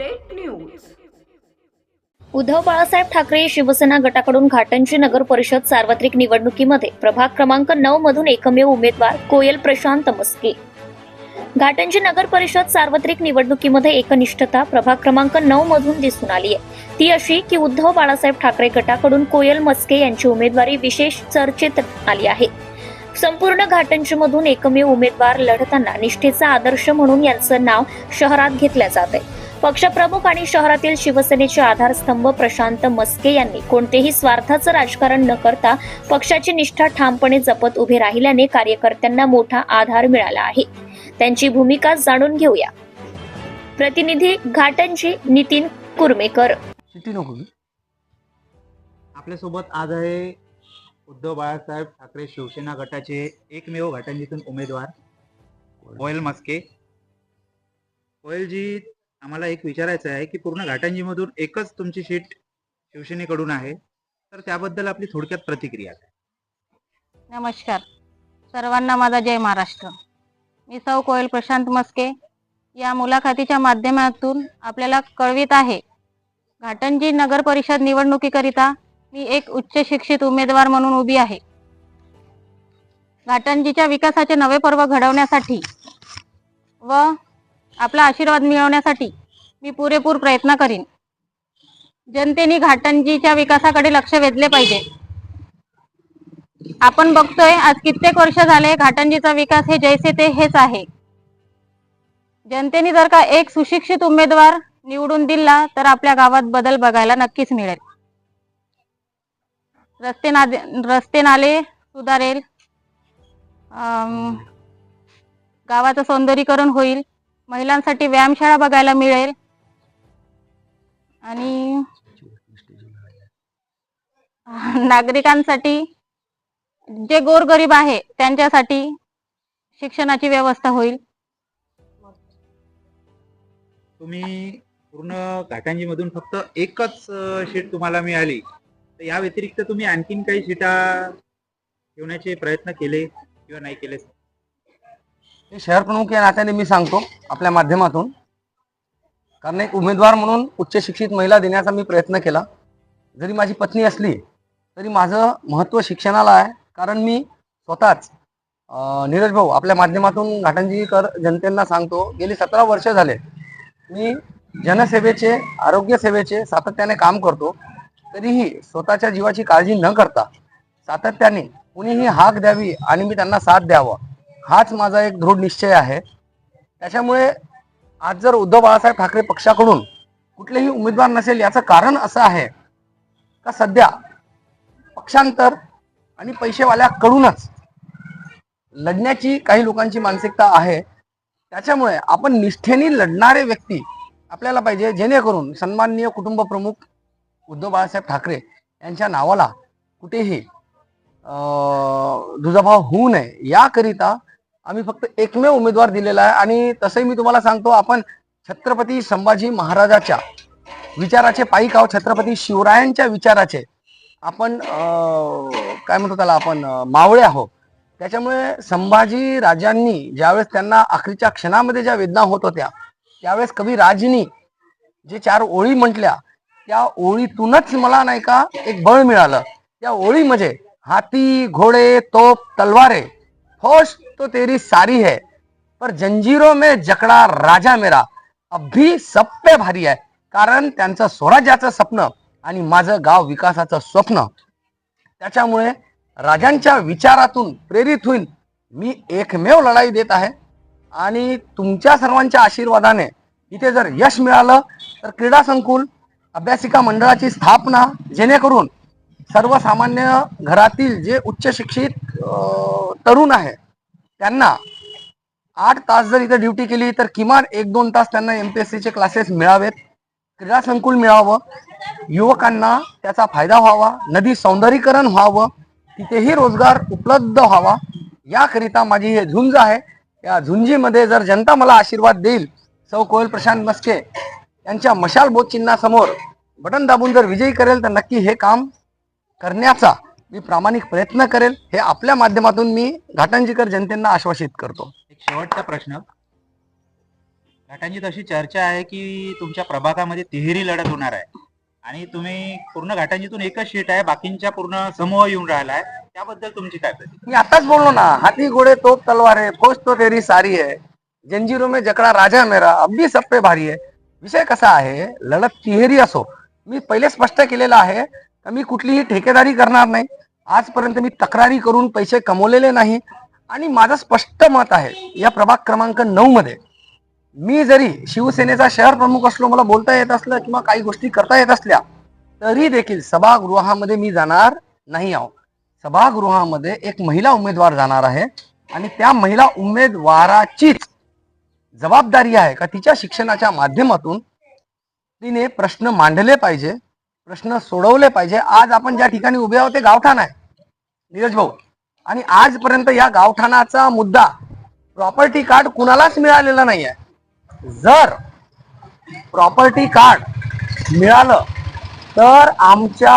Update news Uddhav Balasaheb Thackeray Shiv Sena गटाकडून घाटंजी नगर परिषद सार्वत्रिक निवडणुकीमध्ये प्रभाग क्रमांक नऊ मधून एकमेव उमेदवार कोयल प्रशांत मस्के. घाटंजी नगर परिषद सार्वत्रिक निवडणुकीमध्ये एकनिष्ठता प्रभाग क्रमांक नऊ मधून दिसून आली आहे ती अशी की उद्धव बाळासाहेब ठाकरे गटाकडून कोयल मस्के यांची उमेदवारी विशेष चर्चेत आली आहे. संपूर्ण घाटंजीमधून एकमेव उमेदवार लढताना निष्ठेचा आदर्श म्हणून यांचं नाव शहरात घेतलं जात आहे पक्षप्रमुख आणि शहरातील शिवसेनेचे आधारस्तंभ प्रशांत मस्के यांनी. कोणतेही स्वार्थाचं राजकारण न करता पक्षाची निष्ठा ठामपणे जपत उभे राहिल्याने कार्यकर्त्यांना मोठा आधार मिळाला आहे. त्यांची भूमिका जाणून घेऊया. प्रतिनिधी घाटंजी नितीन कुर्मेकर. आपल्यासोबत आज आहे उद्धव बाळासाहेब ठाकरे शिवसेना गटाचे एकमेव घाटंजीतून उमेदवार. कोयल मस्के. कोयलजी आम्हाला एक विचारायचं आहे की पूर्ण घाटंजीमधून एकच तुमची शीट शिवसेनेकडून आहे तर त्याबद्दल आपली थोडक्यात प्रतिक्रिया नमस्कार. सर्वांना माझा जय महाराष्ट्र. मी सौ कोयल प्रशांत मस्के या मुलाखतीच्या माध्यमातून आपल्याला कळवित आहे घाटंजी नगर परिषद निवडणुकीकरिता मी एक उच्च शिक्षित उमेदवार म्हणून उभी आहे. घाटंजीच्या विकासाचे नवे पर्व घडवण्यासाठी व आपला आशीर्वाद मिळवण्यासाठी मी पुरेपूर प्रयत्न करीन. जनतेने घाटंजीच्या विकासाकडे लक्ष वेधले पाहिजे. आपण बघतोय आज कित्येक वर्ष झाले घाटंजीचा विकास हे जैसे ते हेच आहे. जनतेने जर का एक सुशिक्षित उमेदवार निवडून दिला तर आपल्या गावात बदल बघायला नक्कीच मिळेल. रस्ते नादे रस्ते नाले सुधारेल. गावाचं सौंदर्यीकरण होईल. महिलांसाठी व्यायामशाळा बघायला मिळेल. आणि नागरिकांसाठी जे गोरगरीब आहे त्यांच्यासाठी शिक्षणाची व्यवस्था होईल. तुम्ही पूर्ण घाटंजीमधून फक्त एकच शीट तुम्हाला मिळाली. तर या व्यतिरिक्त तुम्ही आणखीन काही शीटा ठेवण्याचे प्रयत्न केले किंवा नाही केले? शहर प्रमुख या नात्याने मी सांगतो आपल्या माध्यमातून. कारण एक उमेदवार म्हणून उच्च शिक्षित महिला देण्याचा मी प्रयत्न केला. जरी माझी पत्नी असली तरी माझं महत्त्व शिक्षणाला आहे. कारण मी स्वतःच नीरज भाऊ आपल्या माध्यमातून घाटंजीकर जनतेला सांगतो गेली सतरा वर्ष झाले मी जनसेवेचे आरोग्य सेवेचे सातत्याने काम करतो. तरीही स्वतःच्या जीवाची काळजी न करता सातत्याने कुणीही हाक द्यावी आणि मी त्यांना साथ द्यावा. हाच माझा एक दृढ निश्चय आहे. त्याच्यामुळे आज जर उद्धव बाळासाहेब ठाकरे पक्षाकडून कुठलेही उमेदवार नसेल याचं कारण असं आहे का सध्या पक्षांतर आणि पैसेवाल्याकडूनच लढण्याची काही लोकांची मानसिकता आहे. त्याच्यामुळे आपण निष्ठेने लढणारे व्यक्ती आपल्याला पाहिजे जेणेकरून सन्माननीय कुटुंब प्रमुख उद्धव बाळासाहेब ठाकरे यांच्या नावाला कुठेही दुजाभाव होऊ नये. याकरिता आम्ही फक्त एकमेव उमेदवार दिलेला आहे. आणि तसंही मी तुम्हाला सांगतो आपण छत्रपती संभाजी महाराजाच्या विचाराचे पायी आहोत. छत्रपती शिवरायांच्या विचाराचे. आपण काय म्हणतो त्याला आपण मावळे आहोत. त्याच्यामुळे संभाजी राजांनी ज्यावेळेस त्यांना आखरीच्या क्षणामध्ये ज्या वेदना होत होत्या त्यावेळेस कवी राजनी जे चार ओळी म्हटल्या त्या ओळीतूनच मला नाही का एक बळ मिळालं. त्या ओळी म्हणजे हाती घोडे तोप तलवारे होश तो तेरी सारी है पर जंजीरों में जकड़ा राजा मेरा। अब भी सब पे भारी आहे कारण त्यांचं स्वराज्याचं स्वप्न आणि माझं गाव विकासाचं स्वप्न। त्याच्यामुळे राजांच्या विचारातून प्रेरित होईल मी एकमेव लढाई देत आहे आणि तुमच्या सर्वांच्या आशीर्वादाने इथे जर यश मिळालं तर क्रीडा संकुल अभ्यासिका मंडळाची स्थापना जेणेकरून सर्वसामान्य घरातील जे उच्च शिक्षित तरुण आहे त्यांना आठ तास जर इथं ड्युटी केली तर किमान एक दोन तास त्यांना एम पी एस सीचे क्लासेस मिळावेत. क्रीडा संकुल मिळावं. युवकांना त्याचा फायदा व्हावा. नदी सौंदर्यीकरण व्हावं. तिथेही रोजगार उपलब्ध व्हावा. याकरिता माझी हे झुंज आहे. या झुंजीमध्ये जर जनता मला आशीर्वाद देईल सौ कोयल प्रशांत मस्के यांच्या मशाल बोध चिन्हासमोर बटन दाबून जर विजयी करेल तर नक्की हे काम करण्याचा मी प्रामाणिक प्रयत्न करेल हे आपल्या माध्यमातून मी घाटंजीकर जनतेंना आश्वासित करतो. एक शेवटचा प्रश्न. घाटांची तशी चर्चा आहे की तुमच्या प्रभागामध्ये तिहेरी लढत होणार आहे. आणि तुम्ही पूर्ण घाटांजीतून एकच सीट आहे बाकींच्या पूर्ण समूह येऊन राहिला आहे. त्याबद्दल तुमची काय प्रतिक्रिया मी आताच बोललो ना हाथी घोड़े तोप तलवार है फौज तो तेरी सारी है जंजीरों में जकड़ा राजा मेरा अब भी सब पे भारी है. विषय कसा आहे लढत तिहेरी असो. मी पहिले स्पष्ट केलेलं आहे का मी कुठलीही ठेकेदारी करणार नाही. आजपर्यंत मी तक्रारी करून पैसे कमवलेले नाही. आणि माझं स्पष्ट मत आहे या प्रभाग क्रमांक नऊ मध्ये मी जरी शिवसेनेचा शहर प्रमुख असलो मला बोलता येत असलं किंवा काही गोष्टी करता येत असल्या तरी देखील सभागृहामध्ये मी जाणार नाही आहो. सभागृहामध्ये एक महिला उमेदवार जाणार आहे आणि त्या महिला उमेदवाराचीच जबाबदारी आहे का तिच्या शिक्षणाच्या माध्यमातून तिने प्रश्न मांडले पाहिजे प्रश्न सोडवले पाहिजे. आज आपण ज्या ठिकाणी उभे आहोत ते गावठाण आहे. नीरज भाऊ. आणि आजपर्यंत या गावठाणाचा मुद्दा प्रॉपर्टी कार्ड कुणालाच मिळालेला नाही आहे जर प्रॉपर्टी कार्ड मिळालं तर आमच्या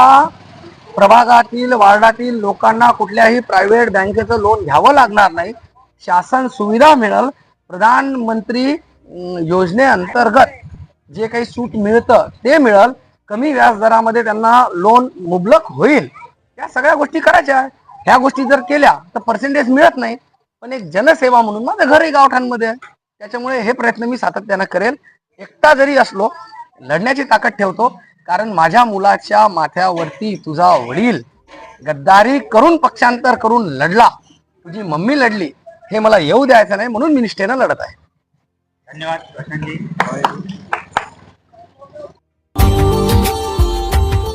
प्रभागातील वार्डातील लोकांना कुठल्याही प्रायव्हेट बँकेचं लोन घ्यावं लागणार नाही. शासन सुविधा मिळेल. प्रधानमंत्री योजनेअंतर्गत जे काही सूट मिळतं ते मिळेल. कमी व्याजदरामध्ये त्यांना लोन मुबलक होईल. या सगळ्या गोष्टी करायच्या. आहे. ह्या गोष्टी जर केल्या तर पर्सेंटेज मिळत नाही. पण एक जनसेवा म्हणून माझं घरही गावठांमध्ये आहे त्याच्यामुळे हे प्रयत्न मी सातत्यानं करेल. एकटा जरी असलो लढण्याची ताकद ठेवतो. कारण माझ्या मुलाच्या माथ्यावरती तुझा वडील गद्दारी करून पक्षांतर करून लढला. तुझी मम्मी लढली. हे मला येऊ द्यायचं नाही म्हणून मी निष्ठेनं लढत आहे. धन्यवाद